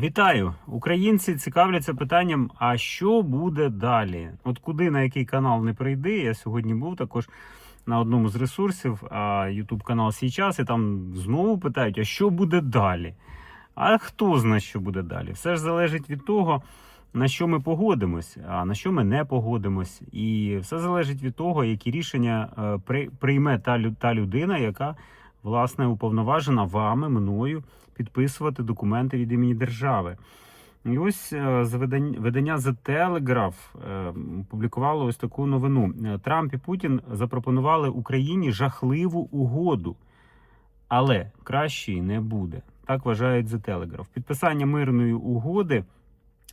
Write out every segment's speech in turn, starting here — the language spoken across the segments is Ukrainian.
Вітаю! Українці цікавляться питанням: а що буде далі? От куди на який канал не прийди? Я сьогодні був також на одному з ресурсів, YouTube канал «Сій час», і там знову питають: а що буде далі? А хто знає, що буде далі? Все ж залежить від того, на що ми погодимось, а на що ми не погодимось. І все залежить від того, які рішення е, прийме та людина, яка власне уповноважена вами, мною підписувати документи від імені держави. І ось е, видання The Telegraph е, публікувало ось таку новину. Е, Трамп і Путін запропонували Україні жахливу угоду, але кращої не буде. Так вважають The Telegraph. Підписання мирної угоди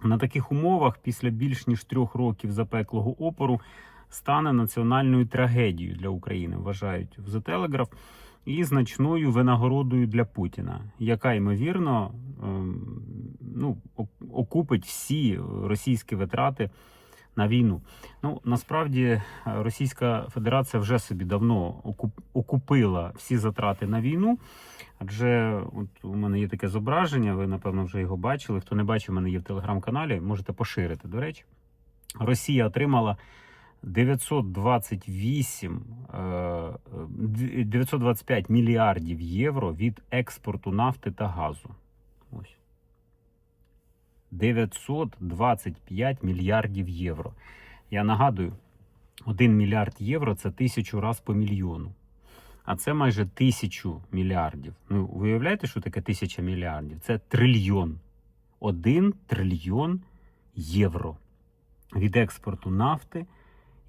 на таких умовах після більш ніж трьох років запеклого опору стане національною трагедією для України, вважають в The Telegraph, і значною винагородою для Путіна, яка ймовірно ем, ну, окупить всі російські витрати на війну. Ну насправді е, Російська Федерація вже собі давно окупила всі затрати на війну. Адже от у мене є таке зображення, ви напевно вже його бачили. Хто не бачив, мене є в телеграм-каналі, можете поширити. До речі, Росія отримала 928, е, 925 мільярдів євро від експорту нафти та газу. Ось. 925 мільярдів євро. Я нагадую, 1 мільярд євро це тисячу раз по мільйону. А це майже тисячу мільярдів. Ну, уявляєте, що таке тисяча мільярдів? Це трильйон. Один трильйон євро від експорту нафти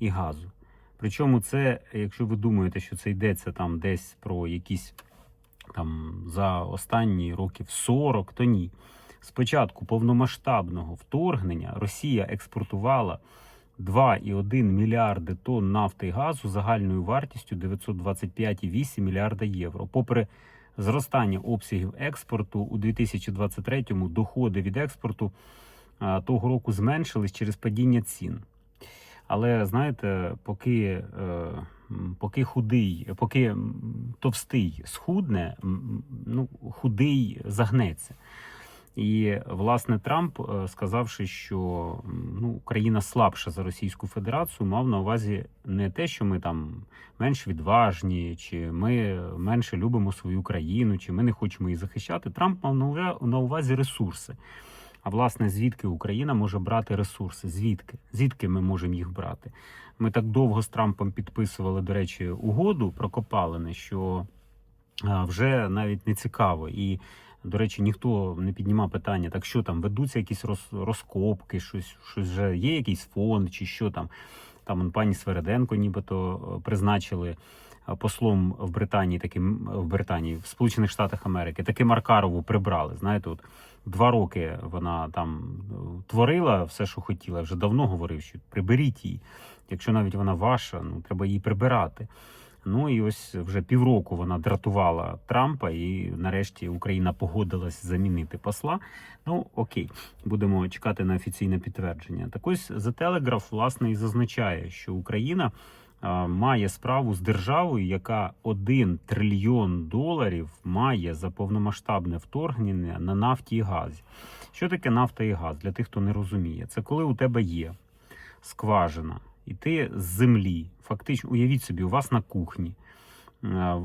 і газу. Причому це, якщо ви думаєте, що це йдеться там десь про якісь там за останні років 40, то ні. Спочатку повномасштабного вторгнення Росія експортувала 2,1 мільярди тонн нафти і газу загальною вартістю 925,8 мільярда євро. Попри зростання обсягів експорту у 2023-му доходи від експорту того року зменшились через падіння цін. Але знаєте, поки, е, поки худий, поки товстий схудне, ну худий загнеться. І власне Трамп, е, сказавши, що ну, Україна слабша за Російську Федерацію, мав на увазі не те, що ми там менш відважні, чи ми менше любимо свою країну, чи ми не хочемо її захищати. Трамп мав на на увазі ресурси. А власне, звідки Україна може брати ресурси? Звідки? Звідки ми можемо їх брати? Ми так довго з Трампом підписували, до речі, угоду про копалини, що вже навіть не цікаво. І, до речі, ніхто не піднімав питання, так що там ведуться якісь роз, розкопки, щось, щось вже є якийсь фонд, чи що там. Там пані Свереденко, нібито е, призначили послом в Британії, таким в Британії, в Сполучених Штатах Америки. Таки Маркарову прибрали. Знаєте, от два роки вона там е, творила все, що хотіла. Вже давно говорив, що приберіть її. Якщо навіть вона ваша, ну треба її прибирати. Ну і ось вже півроку вона дратувала Трампа, і нарешті Україна погодилась замінити посла. Ну окей, будемо чекати на офіційне підтвердження. Так ось The Telegraph, власне і зазначає, що Україна має справу з державою, яка 1 трильйон доларів має за повномасштабне вторгнення на нафті і газі. Що таке нафта і газ? Для тих, хто не розуміє, це коли у тебе є скважина, і ти з землі, фактично, уявіть собі, у вас на кухні.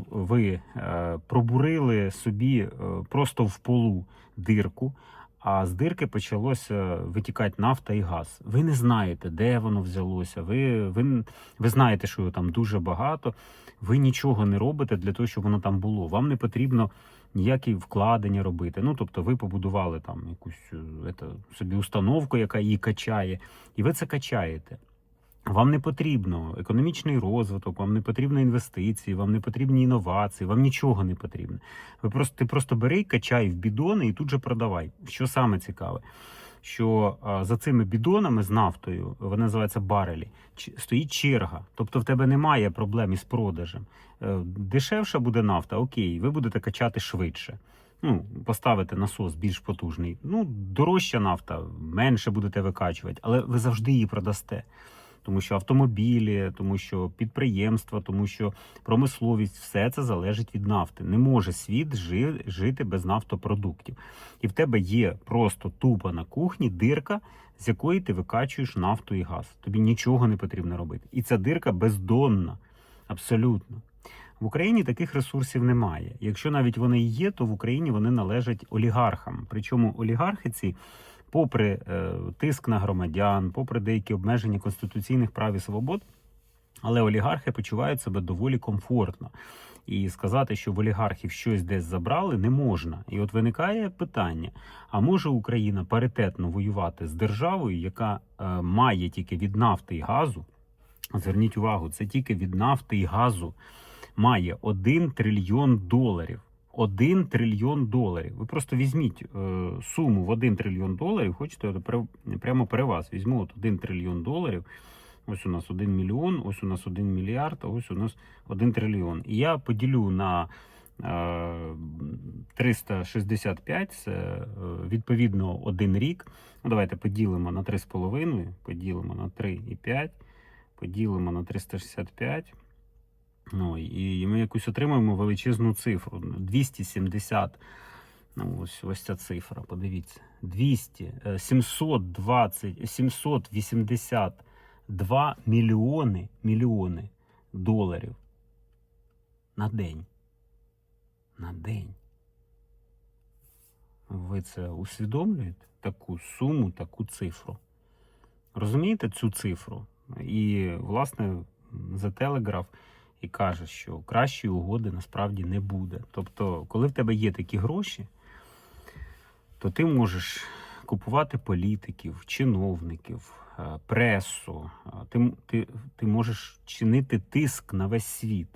Ви е, пробурили собі е, просто в полу дирку, а з дирки почалося витікати нафта і газ. Ви не знаєте, де воно взялося. Ви, ви, ви знаєте, що його там дуже багато. Ви нічого не робите для того, щоб воно там було. Вам не потрібно ніякі вкладення робити. Ну, тобто, ви побудували там якусь це, собі установку, яка її качає, і ви це качаєте. Вам не потрібно економічний розвиток, вам не потрібно інвестиції, вам не потрібні інновації, вам нічого не потрібно. Ви просто ти просто бери, і качай в бідони і тут же продавай. Що саме цікаве, що а, за цими бідонами з нафтою, вони називаються барелі, стоїть черга. Тобто в тебе немає проблем із продажем. Е, Дешевша буде нафта, окей, ви будете качати швидше. Ну, поставити насос більш потужний. Ну, дорожча нафта, менше будете викачувати, але ви завжди її продасте. Тому що автомобілі, тому що підприємства, тому що промисловість, все це залежить від нафти. Не може світ жи- жити без нафтопродуктів. І в тебе є просто тупо на кухні дирка, з якої ти викачуєш нафту і газ. Тобі нічого не потрібно робити. І ця дирка бездонна, абсолютно. В Україні таких ресурсів немає. Якщо навіть вони і є, то в Україні вони належать олігархам. Причому олігархи ці, попри е, тиск на громадян, попри деякі обмеження конституційних прав і свобод, але олігархи почувають себе доволі комфортно. І сказати, що в олігархів щось десь забрали, не можна. І от виникає питання: а може Україна паритетно воювати з державою, яка е, має тільки від нафти і газу? Зверніть увагу, це тільки від нафти і газу має 1 трильйон доларів. 1 трильйон доларів. Ви просто візьміть е, суму в 1 трильйон доларів, хочете прямо пере вас. Візьму от 1 трильйон доларів. Ось у нас 1 мільйон, ось у нас 1 мільярд, а ось у нас 1 трильйон. І я поділю на е, 365, це е, відповідно один рік. Ну, давайте поділимо на 3,5, поділимо на 3,5, поділимо на 365. Ну, і ми якусь отримаємо величезну цифру. 270. Ну, ось, ось ця цифра, подивіться. 200, е, 720, 782 мільйони, мільйони доларів на день. На день. Ви це усвідомлюєте? Таку суму, таку цифру. Розумієте цю цифру? І, власне, за телеграф і каже, що кращої угоди насправді не буде. Тобто, коли в тебе є такі гроші, то ти можеш купувати політиків, чиновників, е, пресу, е, ти, ти, ти можеш чинити тиск на весь світ.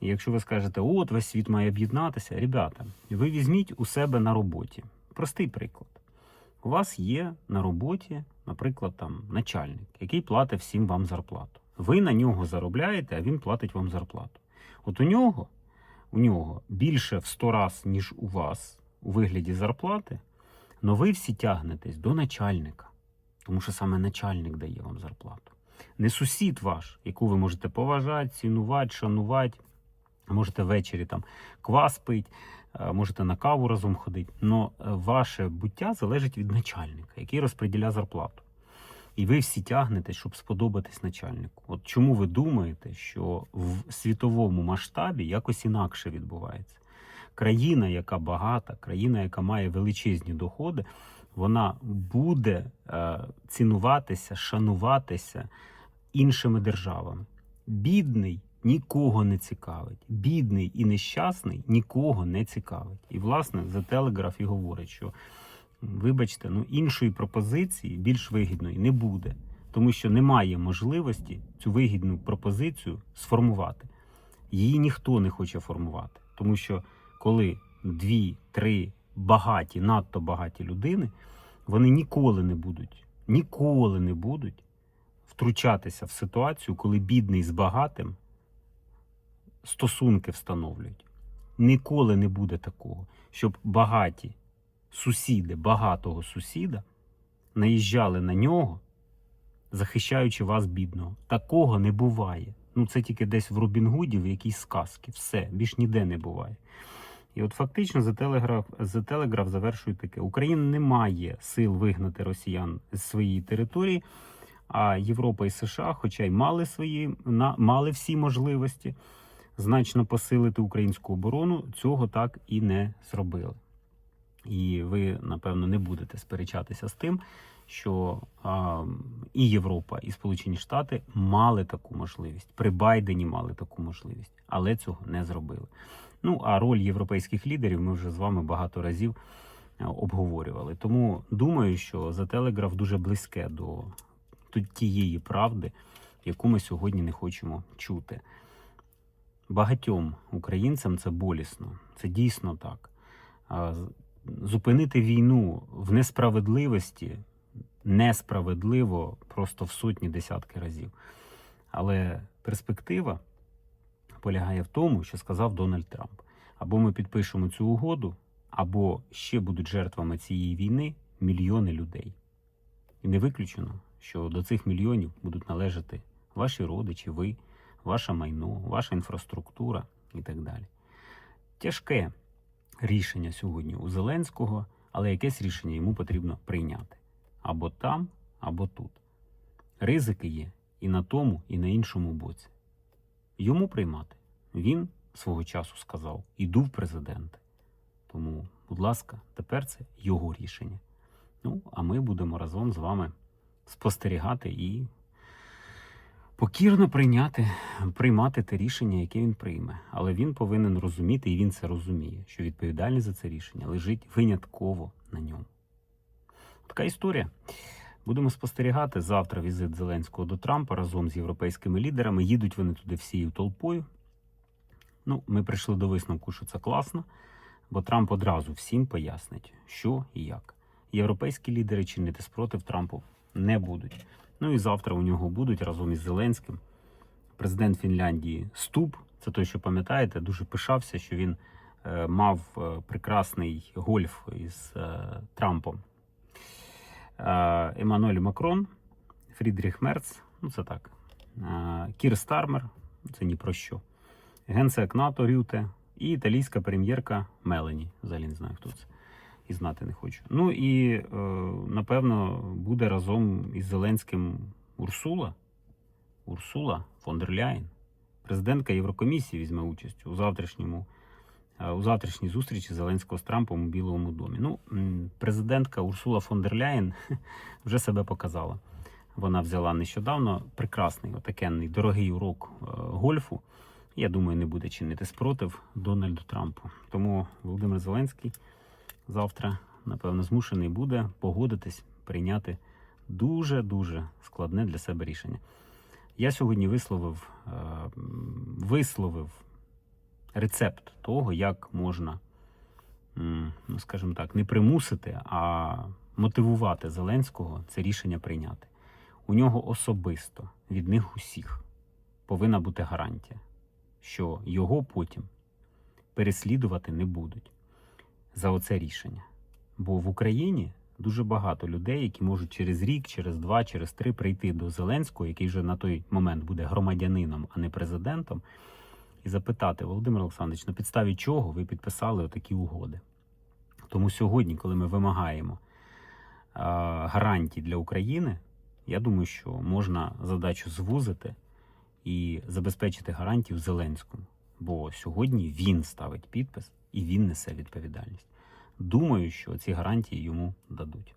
І якщо ви скажете, от весь світ має об'єднатися, ребята, ви візьміть у себе на роботі. Простий приклад. У вас є на роботі, наприклад, там начальник, який платить всім вам зарплату. Ви на нього заробляєте, а він платить вам зарплату. От у нього, у нього більше в 100 раз, ніж у вас у вигляді зарплати, але ви всі тягнетесь до начальника, тому що саме начальник дає вам зарплату. Не сусід ваш, яку ви можете поважати, цінувати, шанувати, можете ввечері там квас пить, е, можете на каву разом ходити. але ваше буття залежить від начальника, який розподіляє зарплату. І ви всі тягнете, щоб сподобатись начальнику. От чому ви думаєте, що в світовому масштабі якось інакше відбувається? Країна, яка багата, країна, яка має величезні доходи, вона буде е, цінуватися, шануватися іншими державами. Бідний нікого не цікавить. Бідний і нещасний нікого не цікавить. І, власне, за телеграф і говорить, що вибачте, ну іншої пропозиції більш вигідної не буде, тому що немає можливості цю вигідну пропозицію сформувати. Її ніхто не хоче формувати, тому що коли дві, три багаті, надто багаті людини, вони ніколи не будуть, ніколи не будуть втручатися в ситуацію, коли бідний з багатим стосунки встановлюють. Ніколи не буде такого, щоб багаті сусіди багатого сусіда наїжджали на нього, захищаючи вас бідного. Такого не буває. Ну це тільки десь в Робін Гуді, в якійсь сказці. Все, більш ніде не буває. І от фактично за телеграф, за телеграф завершує таке: Україна не має сил вигнати росіян з своєї території. А Європа і США, хоча й мали свої на мали всі можливості значно посилити українську оборону, цього так і не зробили. І ви, напевно, не будете сперечатися з тим, що а, і Європа, і Сполучені Штати мали таку можливість. При Байдені мали таку можливість, але цього не зробили. Ну а роль європейських лідерів ми вже з вами багато разів обговорювали. Тому думаю, що за телеграф дуже близьке до тієї правди, яку ми сьогодні не хочемо чути. Багатьом українцям це болісно, це дійсно так. Зупинити війну в несправедливості несправедливо просто в сотні десятки разів. Але перспектива полягає в тому, що сказав Дональд Трамп: або ми підпишемо цю угоду, або ще будуть жертвами цієї війни мільйони людей. І не виключено, що до цих мільйонів будуть належати ваші родичі, ви, ваше майно, ваша інфраструктура і так далі. Тяжке рішення сьогодні у Зеленського, але якесь рішення йому потрібно прийняти або там, або тут. Ризики є і на тому, і на іншому боці. Йому приймати. Він свого часу сказав: іду в президенти. Тому, будь ласка, тепер це його рішення. Ну, а ми будемо разом з вами спостерігати і покірно прийняти, приймати те рішення, яке він прийме. Але він повинен розуміти, і він це розуміє, що відповідальність за це рішення лежить винятково на ньому. Така історія. Будемо спостерігати завтра візит Зеленського до Трампа разом з європейськими лідерами. Їдуть вони туди всією толпою. Ну, ми прийшли до висновку, що це класно, бо Трамп одразу всім пояснить, що і як. Європейські лідери чинити спротив Трампу не будуть. Ну і завтра у нього будуть разом із Зеленським. Президент Фінляндії Ступ, це той, що пам'ятаєте, дуже пишався, що він е, мав е, прекрасний гольф із е, Трампом. Еммануель Макрон, Фрідріх Мерц, ну це так. Кір Стармер, це ні про що. Генсек НАТО Рюте і італійська прем'єрка Мелені. Взагалі не знаю, хто це. І знати не хочу. Ну і е, напевно буде разом із Зеленським Урсула. Урсула фон дер Ляєн. Президентка Єврокомісії візьме участь у завтрашньому. е, У завтрашній зустрічі Зеленського з Трампом у Білому домі. Ну, президентка Урсула фон дер Ляєн вже себе показала. Вона взяла нещодавно прекрасний, отакенний, дорогий урок е, гольфу. Я думаю, не буде чинити спротив Дональду Трампу. Тому Володимир Зеленський завтра, напевно, змушений буде погодитись, прийняти дуже-дуже складне для себе рішення. Я сьогодні висловив, е, висловив рецепт того, як можна, ну скажімо так, не примусити, а мотивувати Зеленського це рішення прийняти. У нього особисто від них усіх повинна бути гарантія, що його потім переслідувати не будуть за оце рішення. Бо в Україні дуже багато людей, які можуть через рік, через два, через три прийти до Зеленського, який вже на той момент буде громадянином, а не президентом, і запитати Володимир Олександрович, на підставі чого ви підписали отакі угоди. Тому сьогодні, коли ми вимагаємо гарантій для України, я думаю, що можна задачу звузити і забезпечити гарантію Зеленському. Бо сьогодні він ставить підпис і він несе відповідальність. Думаю, що ці гарантії йому дадуть.